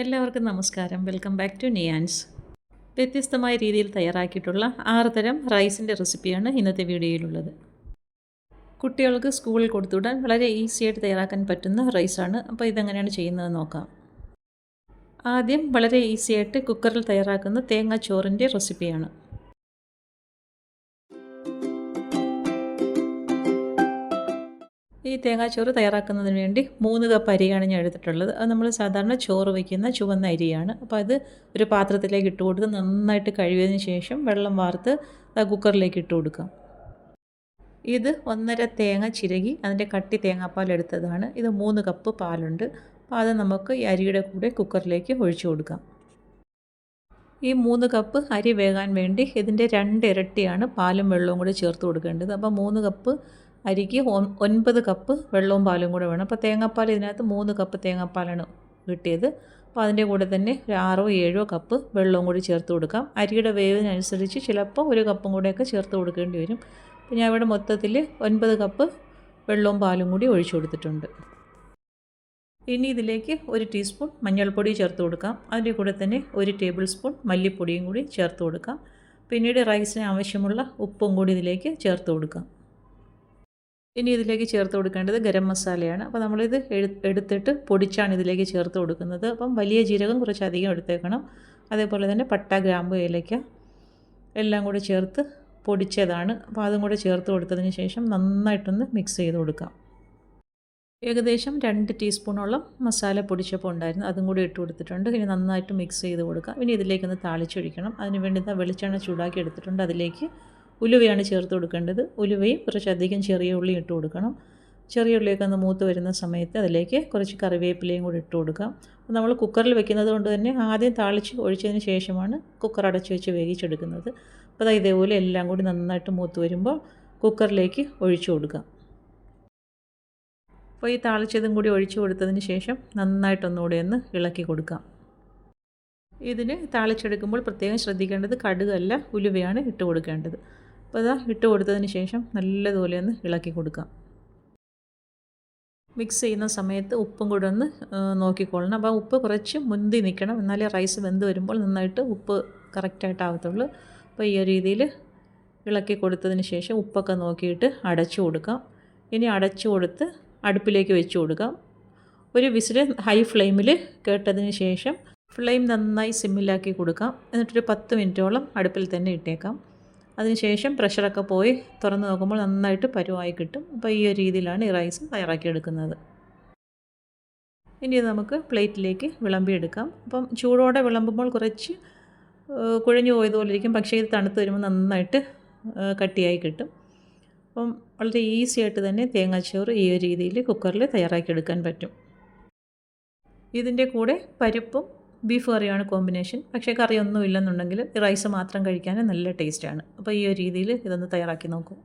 എല്ലാവർക്കും നമസ്കാരം. Welcome back to നിയാൻസ് വ്യത്യസ്തമായ രീതിയിൽ തയ്യാറാക്കിയിട്ടുള്ള ആറ് തരം റൈസിന്റെ റെസിപ്പിയാണ് ഇന്നത്തെ വീഡിയോയിലുള്ളത്. കുട്ടികൾക്ക് സ്കൂളിൽ കൊടുത്തുവിടാൻ വളരെ ഈസി ആയിട്ട് തയ്യാറാക്കാൻ പറ്റുന്ന റൈസാണ്. അപ്പോൾ ഇതെങ്ങനെയാണ് ചെയ്യുന്നത് നോക്കാം. ആദ്യം വളരെ ഈസിയായിട്ട് കുക്കറിൽ തയ്യാറാക്കുന്ന തേങ്ങാച്ചോറിന്റെ റെസിപ്പിയാണ് ഈ തേങ്ങാച്ചോറ് തയ്യാറാക്കുന്നതിന് വേണ്ടി മൂന്ന് കപ്പ് അരിയാണ് ഞാൻ എടുത്തിട്ടുള്ളത്. അത് നമ്മൾ സാധാരണ ചോറ് വയ്ക്കുന്ന ചുവന്ന അരിയാണ്. അപ്പോൾ അത് ഒരു പാത്രത്തിലേക്ക് ഇട്ട് കൊടുത്ത് നന്നായിട്ട് കഴുകിയതിന് ശേഷം വെള്ളം വാർത്ത് കുക്കറിലേക്ക് ഇട്ട് കൊടുക്കാം ഇത് ഒന്നര തേങ്ങ ചിരകി അതിന്റെ കട്ടി തേങ്ങാപ്പാൽ എടുത്തതാണ്. ഇത് മൂന്ന് കപ്പ് പാലുണ്ട്. അപ്പോൾ അത് നമുക്ക് ഈ അരിയുടെ കൂടെ കുക്കറിലേക്ക് ഒഴിച്ചു കൊടുക്കാം. ഈ മൂന്ന് കപ്പ് അരി വേകാൻ വേണ്ടി ഇതിന്റെ രണ്ട് ഇരട്ടിയാണ് പാലും വെള്ളവും കൂടി ചേർത്ത് കൊടുക്കേണ്ടത്. അപ്പോൾ മൂന്ന് കപ്പ് അരിക്ക് ഒൻപത് കപ്പ് വെള്ളവും പാലും കൂടെ വേണം. അപ്പോൾ തേങ്ങാപ്പാൽ ഇതിനകത്ത് മൂന്ന് കപ്പ് തേങ്ങാപ്പാലാണ് കിട്ടിയത്. അപ്പോൾ അതിന്റെ കൂടെ തന്നെ ഒരു ആറോ ഏഴോ കപ്പ് വെള്ളവും കൂടി ചേർത്ത് കൊടുക്കാം. അരിയുടെ വേവിനനുസരിച്ച് ചിലപ്പോൾ ഒരു കപ്പും കൂടെയൊക്കെ ചേർത്ത് കൊടുക്കേണ്ടി വരും. അപ്പോൾ ഞാൻ ഇവിടെ മൊത്തത്തിൽ ഒൻപത് കപ്പ് വെള്ളവും പാലും കൂടി ഒഴിച്ചു കൊടുത്തിട്ടുണ്ട്. ഇനി ഇതിലേക്ക് ഒരു ടീസ്പൂൺ മഞ്ഞൾപ്പൊടി ചേർത്ത് കൊടുക്കാം. അതിന്റെ കൂടെ തന്നെ ഒരു ടേബിൾ സ്പൂൺ മല്ലിപ്പൊടിയും കൂടി ചേർത്ത് കൊടുക്കാം. പിന്നീട് റൈസിന് ആവശ്യമുള്ള ഉപ്പും കൂടി ഇതിലേക്ക് ചേർത്ത് കൊടുക്കാം. ഇനി ഇതിലേക്ക് ചേർത്ത് കൊടുക്കേണ്ടത് ഗരം മസാലയാണ്. അപ്പോൾ നമ്മളിത് എടുത്തിട്ട് പൊടിച്ചാണ് ഇതിലേക്ക് ചേർത്ത് കൊടുക്കുന്നത്. അപ്പം വലിയ ജീരകം കുറച്ചധികം എടുത്തേക്കണം. അതേപോലെ തന്നെ പട്ട ഗ്രാമ്പു ഏലയ്ക്ക എല്ലാം കൂടെ ചേർത്ത് പൊടിച്ചതാണ്. അപ്പോൾ അതും കൂടെ ചേർത്ത് കൊടുത്തതിന് ശേഷം നന്നായിട്ടൊന്ന് മിക്സ് ചെയ്ത് കൊടുക്കാം. ഏകദേശം രണ്ട് ടീസ്പൂണോളം മസാല പൊടിച്ചപ്പോൾ ഉണ്ടായിരുന്നു. അതും കൂടി ഇട്ട് കൊടുത്തിട്ടുണ്ട്. ഇനി നന്നായിട്ട് മിക്സ് ചെയ്ത് കൊടുക്കാം. ഇനി ഇതിലേക്കൊന്ന് താളിച്ചൊഴിക്കണം. അതിന് വേണ്ടി വെളിച്ചെണ്ണ ചൂടാക്കി എടുത്തിട്ടുണ്ട്. അതിലേക്ക് ഉലുവയാണ് ചേർത്ത് കൊടുക്കേണ്ടത്. ഉലുവയും കുറച്ചധികം ചെറിയ ഉള്ളി ഇട്ട് കൊടുക്കണം. ചെറിയ ഉള്ളിയൊക്കെ ഒന്ന് മൂത്ത് വരുന്ന സമയത്ത് അതിലേക്ക് കുറച്ച് കറിവേപ്പിലയും കൂടി ഇട്ട് കൊടുക്കാം. നമ്മൾ കുക്കറിൽ വെക്കുന്നത് കൊണ്ട് തന്നെ ആദ്യം താളിച്ച് ഒഴിച്ചതിന് ശേഷമാണ് കുക്കർ അടച്ച് വെച്ച് വേവിച്ചെടുക്കുന്നത്. അപ്പോൾ അതായത് ഇതേപോലെ എല്ലാം കൂടി നന്നായിട്ട് മൂത്ത് വരുമ്പോൾ കുക്കറിലേക്ക് ഒഴിച്ചു കൊടുക്കാം. അപ്പോൾ ഈ താളിച്ചതും കൂടി ഒഴിച്ചു കൊടുത്തതിന് ശേഷം നന്നായിട്ടൊന്നുകൂടി ഒന്ന് ഇളക്കി കൊടുക്കാം. ഇതിന് താളിച്ചെടുക്കുമ്പോൾ പ്രത്യേകം ശ്രദ്ധിക്കേണ്ടത് കടുകല്ല ഉലുവയാണ് ഇട്ട് കൊടുക്കേണ്ടത്. അപ്പോൾ ഇതാ ഇട്ട് കൊടുത്തതിന് ശേഷം നല്ലതുപോലെ ഒന്ന് ഇളക്കി കൊടുക്കാം മിക്സ് ചെയ്യുന്ന സമയത്ത് ഉപ്പും കൂടെ ഒന്ന് നോക്കിക്കൊള്ളണം അപ്പോൾ ഉപ്പ് കുറച്ച് മുന്തി നിൽക്കണം. എന്നാലേ റൈസ് വെന്ത് വരുമ്പോൾ നന്നായിട്ട് ഉപ്പ് കറക്റ്റായിട്ടാവത്തുള്ളൂ. അപ്പോൾ ഈ രീതിയിൽ ഇളക്കി കൊടുത്തതിന് ശേഷം ഉപ്പൊക്കെ നോക്കിയിട്ട് അടച്ചു കൊടുക്കാം ഇനി അടച്ചു കൊടുത്ത് അടുപ്പിലേക്ക് വെച്ച് കൊടുക്കാം ഒരു വിസിൽ ഹൈ ഫ്ലെയിമിൽ കേട്ടതിന് ശേഷം ഫ്ലെയിം നന്നായി സിമ്മിലാക്കി കൊടുക്കാം എന്നിട്ടൊരു പത്ത് മിനിറ്റോളം അടുപ്പിൽ തന്നെ ഇട്ടേക്കാം. അതിനുശേഷം പ്രഷറൊക്കെ പോയി തുറന്ന് നോക്കുമ്പോൾ നന്നായിട്ട് പരുവായി കിട്ടും. അപ്പോൾ ഈ ഒരു രീതിയിലാണ് ഈ റൈസ് തയ്യാറാക്കിയെടുക്കുന്നത്. ഇനി നമുക്ക് പ്ലേറ്റിലേക്ക് വിളമ്പിയെടുക്കാം. അപ്പം ചൂടോടെ വിളമ്പുമ്പോൾ കുറച്ച് കുഴഞ്ഞു പോയതുപോലെ ഇരിക്കും പക്ഷേ ഇത് തണുത്ത് വരുമ്പോൾ നന്നായിട്ട് കട്ടിയായി കിട്ടും. അപ്പം വളരെ ഈസി ആയിട്ട് തന്നെ തേങ്ങാച്ചോറ് ഈ ഒരു രീതിയിൽ കുക്കറിൽ തയ്യാറാക്കിയെടുക്കാൻ പറ്റും. ഇതിന്റെ കൂടെ പരിപ്പും ബീഫ് കറിയാണ് കോമ്പിനേഷൻ. പക്ഷേ കറിയൊന്നും ഇല്ലെന്നുണ്ടെങ്കിൽ റൈസ് മാത്രം കഴിക്കാൻ നല്ല ടേസ്റ്റാണ്. അപ്പോൾ ഈ ഒരു രീതിയിൽ ഇതൊന്ന് തയ്യാറാക്കി നോക്കൂ.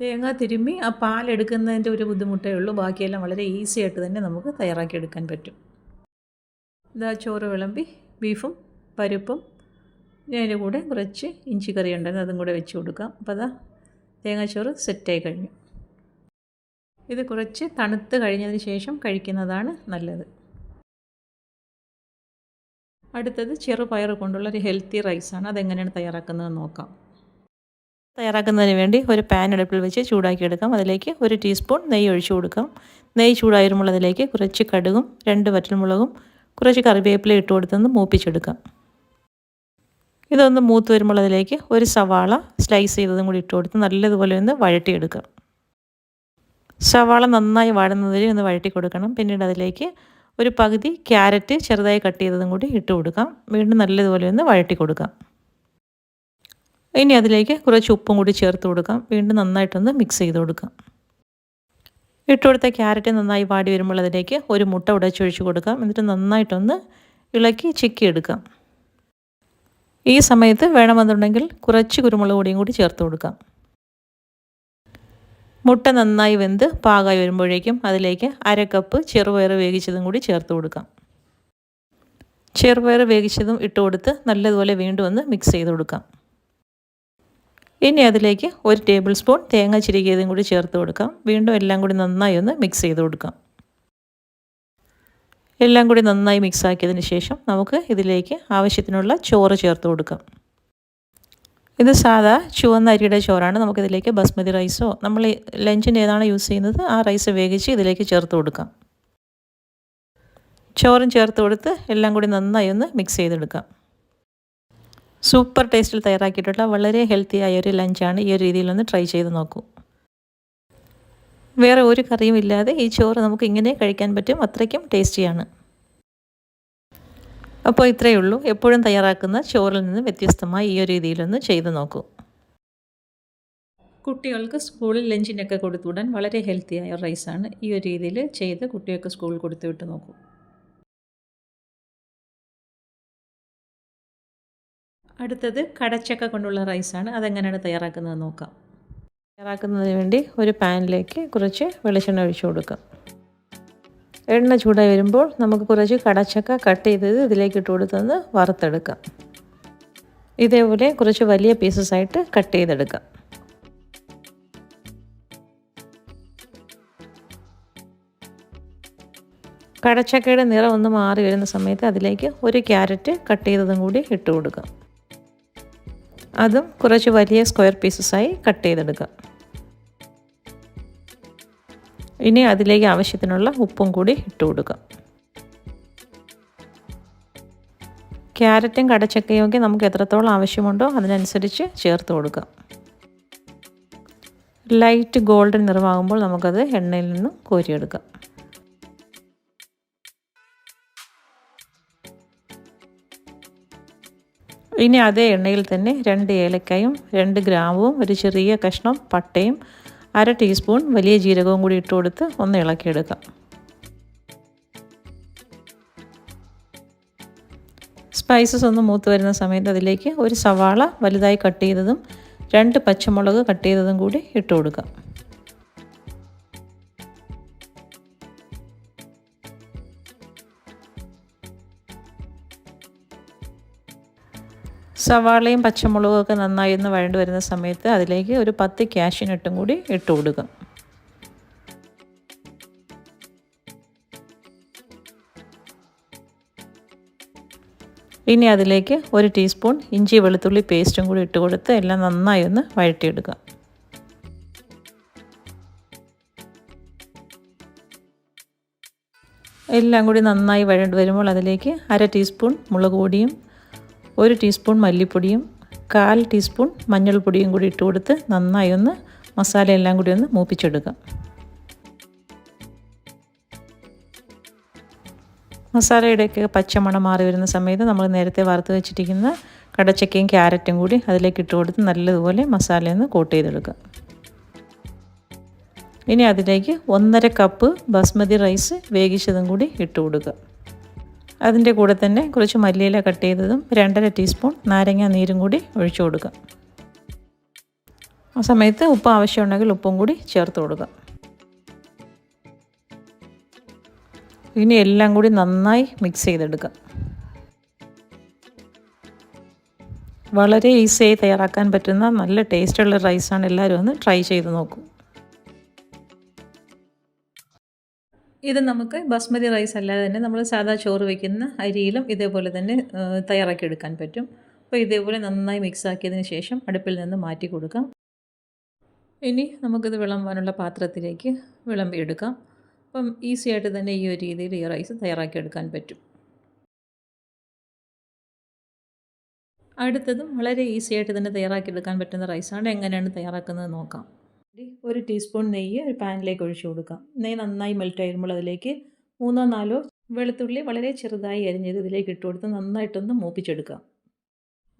തേങ്ങ തിരുമ്മി ആ പാലെടുക്കുന്നതിന്റെ ഒരു ബുദ്ധിമുട്ടേ ഉള്ളൂ. ബാക്കിയെല്ലാം വളരെ ഈസി ആയിട്ട് തന്നെ നമുക്ക് തയ്യാറാക്കിയെടുക്കാൻ പറ്റും. ഇതാ ചോറ് വിളമ്പി ബീഫും പരിപ്പും. അതിന്റെ കൂടെ കുറച്ച് ഇഞ്ചി കറി ഉണ്ടായിരുന്നു അതും കൂടെ വെച്ച് കൊടുക്കാം. അപ്പോൾ അതാ തേങ്ങാച്ചോറ് സെറ്റായി കഴിഞ്ഞു. ഇത് കുറച്ച് തണുത്ത് കഴിഞ്ഞതിന് ശേഷം കഴിക്കുന്നതാണ് നല്ലത്. അടുത്തത് ചെറുപയർ കൊണ്ടുള്ള ഒരു ഹെൽത്തി റൈസാണ് അതെങ്ങനെയാണ് തയ്യാറാക്കുന്നത് നോക്കാം. തയ്യാറാക്കുന്നതിന് വേണ്ടി ഒരു പാൻ അടുപ്പിൽ വെച്ച് ചൂടാക്കിയെടുക്കാം അതിലേക്ക് ഒരു ടീസ്പൂൺ നെയ്യ് ഒഴിച്ചു കൊടുക്കാം. നെയ്യ് ചൂടായിരുമുള്ളതിലേക്ക് അതിലേക്ക് കുറച്ച് കടുകും രണ്ട് വറ്റൽമുളകും കുറച്ച് കറിവേപ്പില ഇട്ട് കൊടുത്തൊന്ന് മൂപ്പിച്ചെടുക്കാം. ഇതൊന്ന് മൂത്ത് വരുമ്പോൾ അതിലേക്ക് ഒരു സവാള സ്ലൈസ് ചെയ്തതും കൂടി ഇട്ട് കൊടുത്ത് നല്ലതുപോലെ ഒന്ന് വഴട്ടിയെടുക്കാം സവാള നന്നായി വാടുന്നതിന് ഒന്ന് വഴട്ടി കൊടുക്കണം. പിന്നീട് അതിലേക്ക് ഒരു പകുതി ക്യാരറ്റ് ചെറുതായി കട്ട് ചെയ്തതും കൂടി ഇട്ട് കൊടുക്കാം. വീണ്ടും നല്ലതുപോലെ ഒന്ന് വഴട്ടി കൊടുക്കാം. ഇനി അതിലേക്ക് കുറച്ച് ഉപ്പും കൂടി ചേർത്ത് കൊടുക്കാം. വീണ്ടും നന്നായിട്ടൊന്ന് മിക്സ് ചെയ്ത് കൊടുക്കാം. ഇട്ട് കൊടുത്ത ക്യാരറ്റ് നന്നായി വാടി വരുമ്പോൾ അതിലേക്ക് ഒരു മുട്ട ഉടച്ചൊഴിച്ച് കൊടുക്കാം. എന്നിട്ട് നന്നായിട്ടൊന്ന് ഇളക്കി ചിക്കി എടുക്കാം ഈ സമയത്ത് വേണമെന്നുണ്ടെങ്കിൽ കുറച്ച് കുരുമുളക് പൊടിയും കൂടി ചേർത്ത് കൊടുക്കാം. മുട്ട നന്നായി വെന്ത് പാകായി വരുമ്പോഴേക്കും അതിലേക്ക് അര കപ്പ് ചെറുപയർ വേവിച്ചതും കൂടി ചേർത്ത് കൊടുക്കാം. ചെറുപയർ വേവിച്ചതും ഇട്ട് കൊടുത്ത് നല്ലതുപോലെ വീണ്ടും ഒന്ന് മിക്സ് ചെയ്ത് കൊടുക്കാം. ഇനി അതിലേക്ക് ഒരു ടേബിൾ സ്പൂൺ തേങ്ങ ചിരികിയതും കൂടി ചേർത്ത് കൊടുക്കാം. വീണ്ടും എല്ലാം കൂടി നന്നായി ഒന്ന് മിക്സ് ചെയ്ത് കൊടുക്കാം. എല്ലാം കൂടി നന്നായി മിക്സ് ആക്കിയതിന് ശേഷം നമുക്ക് ഇതിലേക്ക് ആവശ്യത്തിനുള്ള ചോറ് ചേർത്ത് കൊടുക്കാം. ഇത് സാധാ ചുവന്ന അരിയുടെ ചോറാണ്. നമുക്കിതിലേക്ക് ബസ്മതി റൈസോ നമ്മൾ ലഞ്ചിന് ഏതാണ് യൂസ് ചെയ്യുന്നത് ആ റൈസ് വേവിച്ച് ഇതിലേക്ക് ചേർത്ത് കൊടുക്കാം. ചോറും ചേർത്ത് കൊടുത്ത് എല്ലാം കൂടി നന്നായി ഒന്ന് മിക്സ് ചെയ്തെടുക്കാം. സൂപ്പർ ടേസ്റ്റിൽ തയ്യാറാക്കിയിട്ടുള്ള വളരെ ഹെൽത്തി ആയ ഒരു ലഞ്ചാണ് ഈ ഒരു രീതിയിലൊന്ന് ട്രൈ ചെയ്ത് നോക്കൂ. വേറെ ഒരു കറിയും ഇല്ലാതെ ഈ ചോറ് നമുക്ക് ഇങ്ങനെ കഴിക്കാൻ പറ്റും അത്രയ്ക്കും ടേസ്റ്റിയാണ് അപ്പോൾ ഇത്രയേ ഉള്ളൂ. എപ്പോഴും തയ്യാറാക്കുന്ന ചോറിൽ നിന്ന് വ്യത്യസ്തമായി ഈ ഒരു രീതിയിലൊന്ന് ചെയ്തു നോക്കൂ. കുട്ടികൾക്ക് സ്കൂളിൽ ലഞ്ചിനൊക്കെ കൊടുത്തുവിടാൻ വളരെ ഹെൽത്തിയായ റൈസാണ് ഈ ഒരു രീതിയിൽ ചെയ്ത് കുട്ടികൾക്ക് സ്കൂളിൽ കൊടുത്തു വിട്ട് നോക്കൂ. അടുത്തത് കടച്ചക്ക കൊണ്ടുള്ള റൈസാണ്. അതെങ്ങനെയാണ് തയ്യാറാക്കുന്നത് നോക്കാം. തയ്യാറാക്കുന്നതിന് വേണ്ടി ഒരു പാനിലേക്ക് കുറച്ച് വെളിച്ചെണ്ണ ഒഴിച്ചു കൊടുക്കാം. എണ്ണ ചൂടായി വരുമ്പോൾ നമുക്ക് കുറച്ച് കടച്ചക്ക കട്ട് ചെയ്തത് ഇതിലേക്ക് ഇട്ട് കൊടുത്തൊന്ന് വറുത്തെടുക്കാം. ഇതേപോലെ കുറച്ച് വലിയ പീസസ് ആയിട്ട് കട്ട് ചെയ്തെടുക്കാം. കടച്ചക്കയുടെ നിറം ഒന്ന് മാറി വരുന്ന സമയത്ത് അതിലേക്ക് ഒരു ക്യാരറ്റ് കട്ട് ചെയ്തതും കൂടി ഇട്ട് കൊടുക്കാം. അതും കുറച്ച് വലിയ സ്ക്വയർ പീസസ് ആയി കട്ട് ചെയ്തെടുക്കാം. ഇനി അതിലേക്ക് ആവശ്യത്തിനുള്ള ഉപ്പും കൂടി ഇട്ട് കൊടുക്കാം. ക്യാരറ്റും കടച്ചക്കയൊക്കെ നമുക്ക് എത്രത്തോളം ആവശ്യമുണ്ടോ അതിനനുസരിച്ച് ചേർത്ത് കൊടുക്കാം. ലൈറ്റ് ഗോൾഡൻ നിറമാകുമ്പോൾ നമുക്കത് എണ്ണയിൽ നിന്ന് കോരിയെടുക്കാം. ഇനി അതേ എണ്ണയിൽ തന്നെ രണ്ട് ഏലക്കായും രണ്ട് ഗ്രാമ്പും ഒരു ചെറിയ കഷ്ണം പട്ടയും അര ടീസ്പൂൺ വലിയ ജീരകവും കൂടി ഇട്ട് കൊടുത്ത് ഒന്ന് ഇളക്കിയെടുക്കാം. സ്പൈസസ് ഒന്ന് മൂത്ത് വരുന്ന സമയത്ത് അതിലേക്ക് ഒരു സവാള വലുതായി കട്ട് ചെയ്തതും രണ്ട് പച്ചമുളക് കട്ട് ചെയ്തതും കൂടി ഇട്ട് കൊടുക്കാം. സവാളയും പച്ചമുളകും ഒക്കെ നന്നായി ഒന്ന് വഴണ്ട് വരുന്ന സമയത്ത് അതിലേക്ക് ഒരു പത്ത് ക്യാഷിനിട്ടും കൂടി ഇട്ട് കൊടുക്കുക ഇനി അതിലേക്ക് ഒരു ടീസ്പൂൺ ഇഞ്ചി വെളുത്തുള്ളി പേസ്റ്റും കൂടി ഇട്ട് കൊടുത്ത് എല്ലാം നന്നായി ഒന്ന് വഴറ്റിയെടുക്കുക എല്ലാം കൂടി നന്നായി വഴണ്ട് വരുമ്പോൾ അതിലേക്ക് അര ടീസ്പൂൺ മുളക് പൊടിയും ഒരു ടീസ്പൂൺ മല്ലിപ്പൊടിയും കാൽ ടീസ്പൂൺ മഞ്ഞൾപ്പൊടിയും കൂടി ഇട്ട് കൊടുത്ത് നന്നായി ഒന്ന് മസാല എല്ലാം കൂടി ഒന്ന് മൂപ്പിച്ചെടുക്കാം മസാലയുടെയൊക്കെ പച്ചമണം മാറി വരുന്ന സമയത്ത് നമ്മൾ നേരത്തെ വറുത്ത് വെച്ചിരിക്കുന്ന കടച്ചക്കയും ക്യാരറ്റും കൂടി അതിലേക്ക് ഇട്ട് കൊടുത്ത് നല്ലതുപോലെ മസാലയൊന്ന് കോട്ട് ചെയ്തെടുക്കുക. ഇനി അതിലേക്ക് ഒന്നര കപ്പ് ബസ്മതി റൈസ് വേവിച്ചതും കൂടി ഇട്ട് കൊടുക്കുക. അതിന്റെ കൂടെ തന്നെ കുറച്ച് മല്ലിയില കട്ട് ചെയ്തതും രണ്ടര ടീസ്പൂൺ നാരങ്ങ നീരും കൂടി ഒഴിച്ചു കൊടുക്കുക ആ സമയത്ത് ഉപ്പ് ആവശ്യമുണ്ടെങ്കിൽ ഉപ്പും കൂടി ചേർത്ത് കൊടുക്കുക ഇനി എല്ലാം കൂടി നന്നായി മിക്സ് ചെയ്തെടുക്കുക വളരെ ഈസിയായി തയ്യാറാക്കാൻ പറ്റുന്ന നല്ല ടേസ്റ്റുള്ള റൈസാണ് എല്ലാവരും ഒന്ന് ട്രൈ ചെയ്ത് നോക്കൂ. ഇത് നമുക്ക് ബസ്മതി റൈസ് അല്ലാതെ തന്നെ നമ്മൾ സാധാ ചോറ് വയ്ക്കുന്ന അരിയിലും ഇതേപോലെ തന്നെ തയ്യാറാക്കി എടുക്കാൻ പറ്റും. അപ്പോൾ ഇതേപോലെ നന്നായി മിക്സ് ആക്കിയതിന് ശേഷം അടുപ്പിൽ നിന്ന് മാറ്റി കൊടുക്കാം. ഇനി നമുക്കിത് വിളമ്പാനുള്ള പാത്രത്തിലേക്ക് വിളമ്പിയെടുക്കാം അപ്പം ഈസി ആയിട്ട് തന്നെ ഈ ഒരു രീതിയിൽ ഈ റൈസ് തയ്യാറാക്കി എടുക്കാൻ പറ്റും. അടുത്തതും വളരെ ഈസി ആയിട്ട് തന്നെ തയ്യാറാക്കി എടുക്കാൻ പറ്റുന്ന റൈസാണ് എങ്ങനെയാണ് തയ്യാറാക്കുന്നത് നോക്കാം. ഒരു ടീസ്പൂൺ നെയ്യ് ഒരു പാനിലേക്ക് ഒഴിച്ചു കൊടുക്കാം. നെയ്യ് നന്നായി മെൽറ്റ് ആയിരുമ്പോൾ അതിലേക്ക് മൂന്നോ നാലോ വെളുത്തുള്ളി വളരെ ചെറുതായി അരിഞ്ഞത് ഇതിലേക്ക് ഇട്ട് കൊടുത്ത് നന്നായിട്ടൊന്ന് മൂപ്പിച്ചെടുക്കാം.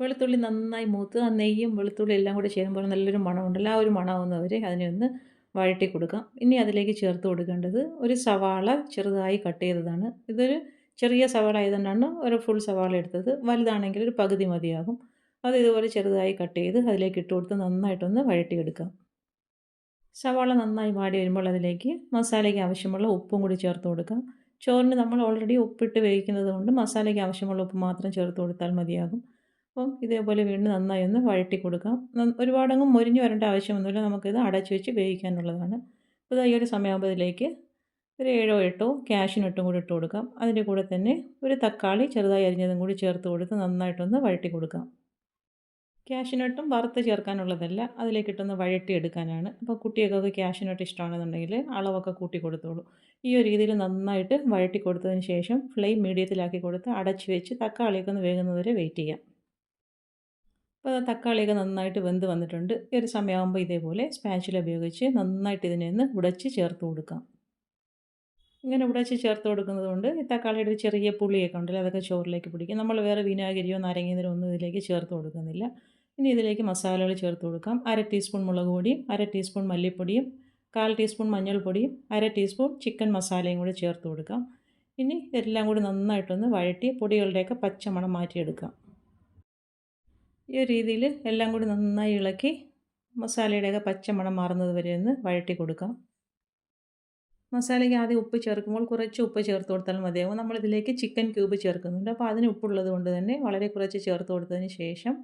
വെളുത്തുള്ളി നന്നായി മൂത്ത് ആ നെയ്യും വെളുത്തുള്ളി എല്ലാം കൂടെ ചേരുമ്പോൾ നല്ലൊരു മണമുണ്ടല്ലോ ആ ഒരു മണമാവുന്നവരെ അതിനെ ഒന്ന് വഴട്ടി കൊടുക്കാം. ഇനി അതിലേക്ക് ചേർത്ത് കൊടുക്കേണ്ടത് ഒരു സവാള ചെറുതായി കട്ട് ചെയ്തതാണ്. ഇതൊരു ചെറിയ സവാള ആയതുകൊണ്ടാണ് ഒരു ഫുൾ സവാള എടുത്തത്. വലുതാണെങ്കിൽ ഒരു പകുതി മതിയാകും. അത് ഇതുപോലെ ചെറുതായി കട്ട് ചെയ്ത് അതിലേക്ക് ഇട്ട് കൊടുത്ത് നന്നായിട്ടൊന്ന് വഴട്ടിയെടുക്കാം സവാള നന്നായി വാടി വരുമ്പോൾ അതിലേക്ക് മസാലയ്ക്ക് ആവശ്യമുള്ള ഉപ്പും കൂടി ചേർത്ത് കൊടുക്കാം. ചോറിന് നമ്മൾ ഓൾറെഡി ഉപ്പിട്ട് വേവിക്കുന്നത് കൊണ്ട് മസാലയ്ക്ക് ആവശ്യമുള്ള ഉപ്പ് മാത്രം ചേർത്ത് കൊടുത്താൽ മതിയാകും. അപ്പം ഇതേപോലെ വീണ്ടും നന്നായി ഒന്ന് വഴട്ടി കൊടുക്കാം. ഒരുപാടങ്ങ് മൊരിഞ്ഞ് വരേണ്ട ആവശ്യമൊന്നുമില്ല. നമുക്കിത് അടച്ചു വെച്ച് വേവിക്കാനുള്ളതാണ്. അപ്പോൾ ഈ ഒരു സമയമാകുമ്പോൾ ഇതിലേക്ക് ഒരു ഏഴോ എട്ടോ ക്യാഷിനൊട്ടും കൂടി ഇട്ട് കൊടുക്കാം. അതിന്റെ കൂടെ തന്നെ ഒരു തക്കാളി ചെറുതായി അരിഞ്ഞതും കൂടി ചേർത്ത് കൊടുത്ത് നന്നായിട്ടൊന്ന് വഴറ്റി കൊടുക്കാം. ക്യാഷിനട്ടും വറുത്ത് ചേർക്കാനുള്ളതല്ല. അതിലേക്കിട്ടൊന്ന് വഴറ്റി എടുക്കാനാണ്. അപ്പോൾ കുട്ടികൾക്കൊക്കെ ക്യാഷിനോട്ട് ഇഷ്ടമാണെന്നുണ്ടെങ്കിൽ അളവൊക്കെ കൂട്ടി കൊടുത്തോളൂ. ഈ ഒരു രീതിയിൽ നന്നായിട്ട് വഴട്ടി കൊടുത്തതിന് ശേഷം ഫ്ലെയിം മീഡിയത്തിലാക്കി കൊടുത്ത് അടച്ച് വെച്ച് തക്കാളിയൊക്കെ ഒന്ന് വേകുന്നതുവരെ വെയിറ്റ് ചെയ്യാം. അപ്പോൾ തക്കാളിയൊക്കെ നന്നായിട്ട് വെന്ത് വന്നിട്ടുണ്ട്. ഈ ഒരു സമയമാകുമ്പോൾ ഇതേപോലെ സ്പാച്ചിൽ ഉപയോഗിച്ച് നന്നായിട്ട് ഇതിനെ ഒന്ന് ഉടച്ച് ചേർത്ത് കൊടുക്കാം. ഇങ്ങനെ ഉടച്ച് ചേർത്ത് കൊടുക്കുന്നത് കൊണ്ട് ഈ തക്കാളിയുടെ ഒരു ചെറിയ പുളിയൊക്കെ ഉണ്ടല്ലോ അതൊക്കെ ചോറിലേക്ക് പിടിക്കും. നമ്മൾ വേറെ വിനാഗിരിയോ നാരങ്ങീനോ ഒന്നും ഇതിലേക്ക് ചേർത്ത് കൊടുക്കുന്നില്ല. ഇനി ഇതിലേക്ക് മസാലകൾ ചേർത്ത് കൊടുക്കാം. അര ടീസ്പൂൺ മുളക് പൊടിയും അര ടീസ്പൂൺ മല്ലിപ്പൊടിയും കാൽ ടീസ്പൂൺ മഞ്ഞൾപ്പൊടിയും അര ടീസ്പൂൺ ചിക്കൻ മസാലയും കൂടി ചേർത്ത് കൊടുക്കാം. ഇനി എല്ലാം കൂടി നന്നായിട്ടൊന്ന് വഴറ്റി പൊടികളുടെയൊക്കെ പച്ചമണം മാറ്റിയെടുക്കാം. ഈ രീതിയിൽ എല്ലാം കൂടി നന്നായി ഇളക്കി മസാലയുടെയൊക്കെ പച്ചമണം മാറുന്നത് വരെ ഒന്ന് വഴറ്റി കൊടുക്കാം. മസാലയ്ക്ക് ആദ്യം ഉപ്പ് ചേർക്കുമ്പോൾ കുറച്ച് ഉപ്പ് ചേർത്ത് കൊടുത്താൽ മതിയാകും നമ്മളിതിലേക്ക് ചിക്കൻ ക്യൂബ് ചേർക്കുന്നുണ്ട്. അപ്പോൾ അതിന് ഉപ്പുള്ളത് കൊണ്ട് തന്നെ വളരെ കുറച്ച് ചേർത്ത് കൊടുത്തതിന് ശേഷം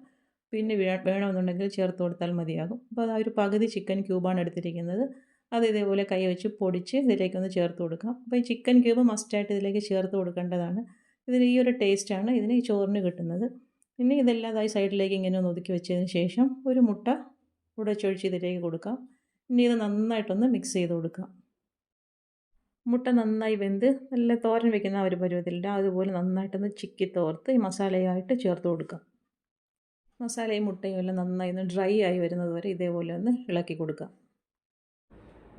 പിന്നെ വേണമെന്നുണ്ടെങ്കിൽ ചേർത്ത് കൊടുത്താൽ മതിയാകും. അപ്പോൾ ആ ഒരു പകുതി ചിക്കൻ ക്യൂബാണ് എടുത്തിരിക്കുന്നത്. അത് ഇതേപോലെ കൈ വെച്ച് പൊടിച്ച് ഇതിലേക്കൊന്ന് ചേർത്ത് കൊടുക്കാം. അപ്പോൾ ഈ ചിക്കൻ ക്യൂബ് മസ്റ്റായിട്ട് ഇതിലേക്ക് ചേർത്ത് കൊടുക്കേണ്ടതാണ്. ഇതിന് ഈ ഒരു ടേസ്റ്റാണ് ഇതിന് ഈ ചോറിന് കിട്ടുന്നത്. പിന്നെ ഇതെല്ലാം സൈഡിലേക്ക് ഇങ്ങനെ ഒന്ന് ഒതുക്കി വെച്ചതിന് ശേഷം ഒരു മുട്ട ഉടച്ചൊഴിച്ച് ഇതിലേക്ക് കൊടുക്കാം. പിന്നെ ഇത് നന്നായിട്ടൊന്ന് മിക്സ് ചെയ്ത് കൊടുക്കാം. മുട്ട നന്നായി വെന്ത് നല്ല തോരൻ വെക്കുന്ന ഒരു പരുവത്തിലുണ്ട് അതുപോലെ നന്നായിട്ടൊന്ന് ചിക്കി തോർത്ത് ഈ മസാലയായിട്ട് ചേർത്ത് കൊടുക്കാം. മസാലയും മുട്ടയും എല്ലാം നന്നായി ഒന്ന് ഡ്രൈ ആയി വരുന്നത് വരെ ഇതേപോലെ ഒന്ന് ഇളക്കി കൊടുക്കുക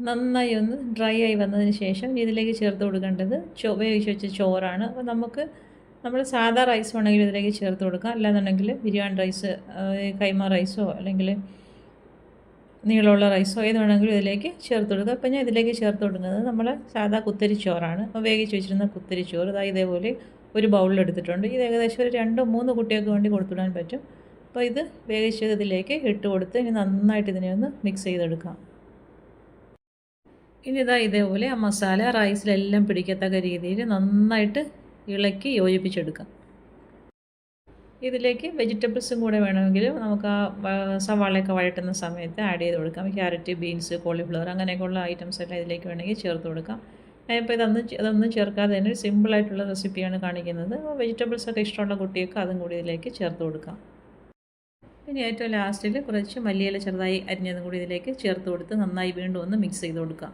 നന്നായി ഒന്ന് ഡ്രൈ ആയി വന്നതിന് ശേഷം ഇതിലേക്ക് ചേർത്ത് കൊടുക്കേണ്ടത് ചോ വേവിച്ച് വെച്ച ചോറാണ്. അപ്പോൾ നമുക്ക് നമ്മൾ സാധാ റൈസ് വേണമെങ്കിൽ ഇതിലേക്ക് ചേർത്ത് കൊടുക്കാം. അല്ലാന്നുണ്ടെങ്കിൽ ബിരിയാണി റൈസ് കൈമ റൈസോ അല്ലെങ്കിൽ നീളമുള്ള റൈസോ ഏത് വേണമെങ്കിലും ഇതിലേക്ക് ചേർത്ത് കൊടുക്കുക അപ്പോൾ ഞാൻ ഇതിലേക്ക് ചേർത്ത് കൊടുക്കുന്നത് നമ്മൾ സാധാ കുത്തരി ചോറാണ്. അപ്പോൾ വേവിച്ച് വെച്ചിരുന്ന കുത്തരി ചോറ് ഇതാ ഇതേപോലെ ഒരു ബൗളിൽ എടുത്തിട്ടുണ്ട്. ഇത് ഏകദേശം ഒരു രണ്ടോ മൂന്ന് കുട്ടികൾക്ക് വേണ്ടി കൊടുത്തുവിടാൻ പറ്റും. അപ്പോൾ ഇത് വേവിച്ചതിലേക്ക് ഇട്ട് കൊടുത്ത് ഇനി നന്നായിട്ട് ഇതിനെ ഒന്ന് മിക്സ് ചെയ്തെടുക്കാം. ഇനി ഇതാ ഇതേപോലെ ആ മസാല റൈസിലെല്ലാം പിടിക്കത്തക്ക രീതിയിൽ നന്നായിട്ട് ഇളക്കി യോജിപ്പിച്ചെടുക്കാം. ഇതിലേക്ക് വെജിറ്റബിൾസും കൂടെ വേണമെങ്കിൽ നമുക്ക് ആ സവാളയൊക്കെ വഴറ്റുന്ന സമയത്ത് ആഡ് ചെയ്ത് കൊടുക്കാം. ക്യാരറ്റ് ബീൻസ് കോളിഫ്ലവർ അങ്ങനെയൊക്കെയുള്ള ഐറ്റംസ് എല്ലാം ഇതിലേക്ക് വേണമെങ്കിൽ ചേർത്ത് കൊടുക്കാം. ഞാനിപ്പോൾ ഇതൊന്നും ഇതൊന്നും ചേർക്കാതെ തന്നെ സിമ്പിളായിട്ടുള്ള റെസിപ്പിയാണ് കാണിക്കുന്നത്. വെജിറ്റബിൾസൊക്കെ ഇഷ്ടമുള്ള കുട്ടികൾക്ക് അതും കൂടി ഇതിലേക്ക് ചേർത്ത് കൊടുക്കാം. പിന്നെ ഏറ്റവും ലാസ്റ്റിൽ കുറച്ച് മല്ലിയില ചെറുതായി അരിഞ്ഞതും കൂടി ഇതിലേക്ക് ചേർത്ത് കൊടുത്ത് നന്നായി വീണ്ടും ഒന്ന് മിക്സ് ചെയ്ത് കൊടുക്കാം.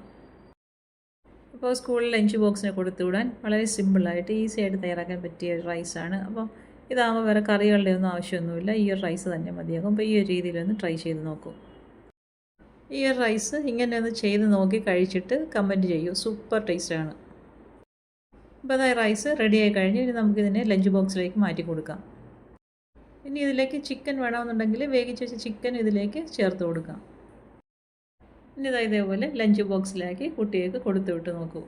അപ്പോൾ സ്കൂളിൽ ലഞ്ച് ബോക്സിന് കൊടുത്തു വിടാൻ വളരെ സിമ്പിളായിട്ട് ഈസി ആയിട്ട് തയ്യാറാക്കാൻ പറ്റിയ ഒരു റൈസാണ് അപ്പോൾ ഇതാകുമ്പോൾ വേറെ കറികളുടെ ഒന്നും ആവശ്യമൊന്നുമില്ല. ഈ ഒരു റൈസ് തന്നെ മതിയാകും. അപ്പോൾ ഈ ഒരു രീതിയിലൊന്ന് ട്രൈ ചെയ്ത് നോക്കൂ. ഈ ഒരു റൈസ് ഇങ്ങനെ ഒന്ന് ചെയ്ത് നോക്കി കഴിച്ചിട്ട് കമന്റ് ചെയ്യൂ. സൂപ്പർ ടേസ്റ്റാണ് അപ്പോൾ അതായത് റൈസ് റെഡിയായി കഴിഞ്ഞ് ഇനി നമുക്കിതിനെ ലഞ്ച് ബോക്സിലേക്ക് മാറ്റി കൊടുക്കാം. ഇനി ഇതിലേക്ക് ചിക്കൻ വേണമെന്നുണ്ടെങ്കിൽ വേവിച്ച് വെച്ച ചിക്കൻ ഇതിലേക്ക് ചേർത്ത് കൊടുക്കാം. ഇനി ഇതാ ഇതേപോലെ ലഞ്ച് ബോക്സിലാക്കി കുട്ടികൾക്ക് കൊടുത്തു വിട്ട് നോക്കൂ.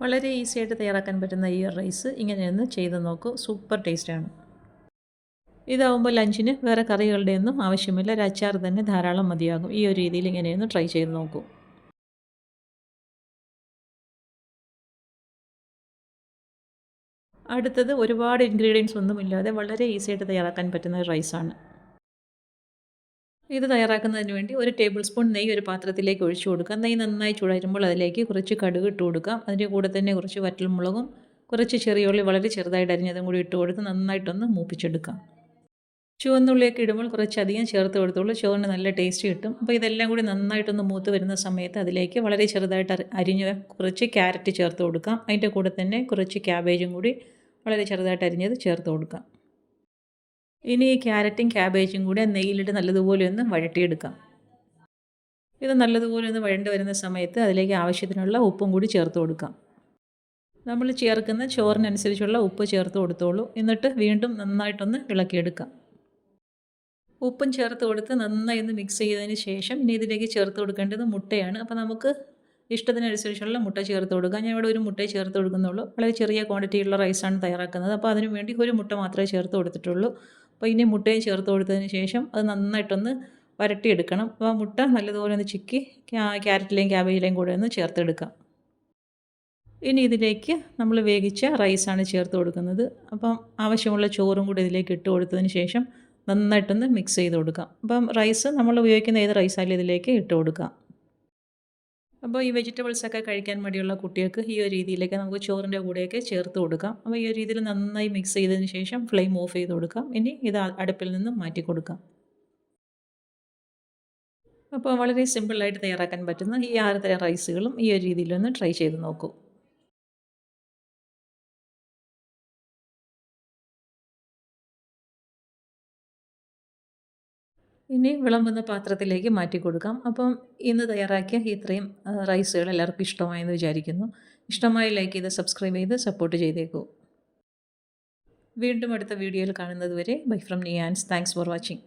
വളരെ ഈസി ആയിട്ട് തയ്യാറാക്കാൻ പറ്റുന്ന ഈ റൈസ് ഇങ്ങനെയൊന്ന് ചെയ്ത് നോക്കൂ. സൂപ്പർ ടേസ്റ്റാണ് ഇതാവുമ്പോൾ ലഞ്ചിന് വേറെ കറികളുടെ ഒന്നും ആവശ്യമില്ല. ഒരു അച്ചാർ തന്നെ ധാരാളം മതിയാകും. ഈ ഒരു രീതിയിൽ ഇങ്ങനെയൊന്ന് ട്രൈ ചെയ്ത് നോക്കൂ. അടുത്തത് ഒരുപാട് ഇൻഗ്രീഡിയൻസ് ഒന്നുമില്ലാതെ വളരെ ഈസി ആയിട്ട് തയ്യാറാക്കാൻ പറ്റുന്ന റൈസാണ് ഇത് തയ്യാറാക്കുന്നതിന് വേണ്ടി ഒരു ടേബിൾ സ്പൂൺ നെയ്യ് ഒരു പാത്രത്തിലേക്ക് ഒഴിച്ചു കൊടുക്കാം നെയ്യ് നന്നായി ചൂടായിരുമ്പോൾ അതിലേക്ക് കുറച്ച് കടുക് ഇട്ട് കൊടുക്കാം അതിന്റെ കൂടെ തന്നെ കുറച്ച് വറ്റൽമുളകും കുറച്ച് ചെറിയ ഉള്ളി വളരെ ചെറുതായിട്ട് അരിഞ്ഞതും കൂടി ഇട്ട് കൊടുത്ത് നന്നായിട്ടൊന്ന് മൂപ്പിച്ചെടുക്കാം ചുവന്നുള്ളിയൊക്കെ ഇടുമ്പോൾ കുറച്ചധികം ചേർത്ത് കൊടുത്തോളൂ. ചോറിന് നല്ല ടേസ്റ്റ് കിട്ടും. അപ്പോൾ ഇതെല്ലാം കൂടി നന്നായിട്ടൊന്ന് മൂത്ത് വരുന്ന സമയത്ത് അതിലേക്ക് വളരെ ചെറുതായിട്ട് അരിഞ്ഞ് കുറച്ച് ക്യാരറ്റ് ചേർത്ത് കൊടുക്കാം. അതിന്റെ കൂടെ തന്നെ കുറച്ച് ക്യാബേജും കൂടി വളരെ ചെറുതായിട്ട് അരിഞ്ഞത് ചേർത്ത് കൊടുക്കാം. ഇനി ഈ ക്യാരറ്റും ക്യാബേജും കൂടെ നെയ്യിലിട്ട് നല്ലതുപോലെ ഒന്ന് വഴട്ടിയെടുക്കാം ഇത് നല്ലതുപോലെ ഒന്ന് വഴണ്ട് വരുന്ന സമയത്ത് അതിലേക്ക് ആവശ്യത്തിനുള്ള ഉപ്പും കൂടി ചേർത്ത് കൊടുക്കാം. നമ്മൾ ചേർക്കുന്ന ചോറിനനുസരിച്ചുള്ള ഉപ്പ് ചേർത്ത് കൊടുത്തോളൂ. എന്നിട്ട് വീണ്ടും നന്നായിട്ടൊന്ന് ഇളക്കിയെടുക്കാം. ഉപ്പും ചേർത്ത് കൊടുത്ത് നന്നായി ഒന്ന് മിക്സ് ചെയ്തതിന് ശേഷം ഇനി ഇതിലേക്ക് ചേർത്ത് കൊടുക്കേണ്ടത് മുട്ടയാണ്. അപ്പോൾ നമുക്ക് ഇഷ്ടത്തിനനുസരിച്ചുള്ള മുട്ട ചേർത്ത് കൊടുക്കുക. ഞാൻ ഇവിടെ ഒരു മുട്ടയെ ചേർത്ത് കൊടുക്കുന്നുള്ളൂ. വളരെ ചെറിയ ക്വാണ്ടിറ്റിയുള്ള റൈസാണ് തയ്യാറാക്കുന്നത്. അപ്പോൾ അതിനു വേണ്ടി ഒരു മുട്ട മാത്രമേ ചേർത്ത് കൊടുത്തിട്ടുള്ളൂ. അപ്പോൾ ഇനി മുട്ടയും ചേർത്ത് കൊടുത്തതിന് ശേഷം അത് നന്നായിട്ടൊന്ന് വരട്ടിയെടുക്കണം. അപ്പോൾ ആ മുട്ട നല്ലതുപോലെ ഒന്ന് ചിക്കി ക്യാരറ്റിലെയും ക്യാബേജിലെയും കൂടെ ഒന്ന് ചേർത്തെടുക്കാം. ഇനി ഇതിലേക്ക് നമ്മൾ വേവിച്ച റൈസാണ് ചേർത്ത് കൊടുക്കുന്നത്. അപ്പം ആവശ്യമുള്ള ചോറും കൂടി ഇതിലേക്ക് ഇട്ട് കൊടുത്തതിന് ശേഷം നന്നായിട്ടൊന്ന് മിക്സ് ചെയ്ത് കൊടുക്കാം. അപ്പം റൈസ് നമ്മൾ ഉപയോഗിക്കുന്ന ഏത് റൈസായാലും ഇതിലേക്ക് ഇട്ട് കൊടുക്കാം. അപ്പോൾ ഈ വെജിറ്റബിൾസ് ഒക്കെ കഴിക്കാൻ മടിയുള്ള കുട്ടികൾക്ക് ഈ ഒരു രീതിയിലേക്ക് നമുക്ക് ചോറിന്റെ കൂടെയൊക്കെ ചേർത്ത് കൊടുക്കാം. അപ്പോൾ ഈ ഒരു രീതിയിൽ നന്നായി മിക്സ് ചെയ്തതിന് ശേഷം ഫ്ലെയിം ഓഫ് ചെയ്ത് കൊടുക്കാം. ഇനി ഇത് അടുപ്പിൽ നിന്ന് മാറ്റി കൊടുക്കാം. അപ്പോൾ വളരെ സിമ്പിളായിട്ട് തയ്യാറാക്കാൻ പറ്റുന്ന ഈ ആറ് തരം റൈസുകളും ഈ ഒരു രീതിയിലൊന്ന് ട്രൈ ചെയ്ത് നോക്കൂ. ഇനി വിളമ്പുന്ന പാത്രത്തിലേക്ക് മാറ്റി കൊടുക്കാം. അപ്പം ഇന്ന് തയ്യാറാക്കിയ ഇത്രയും റൈസുകൾ എല്ലാവർക്കും ഇഷ്ടമായെന്ന് വിചാരിക്കുന്നു. ഇഷ്ടമായി ലൈക്ക് ചെയ്ത് സബ്സ്ക്രൈബ് ചെയ്ത് സപ്പോർട്ട് ചെയ്തേക്കൂ. വീണ്ടും അടുത്ത വീഡിയോയിൽ കാണുന്നത് വരെ bye from നിയാൻസ്. Thanks for watching.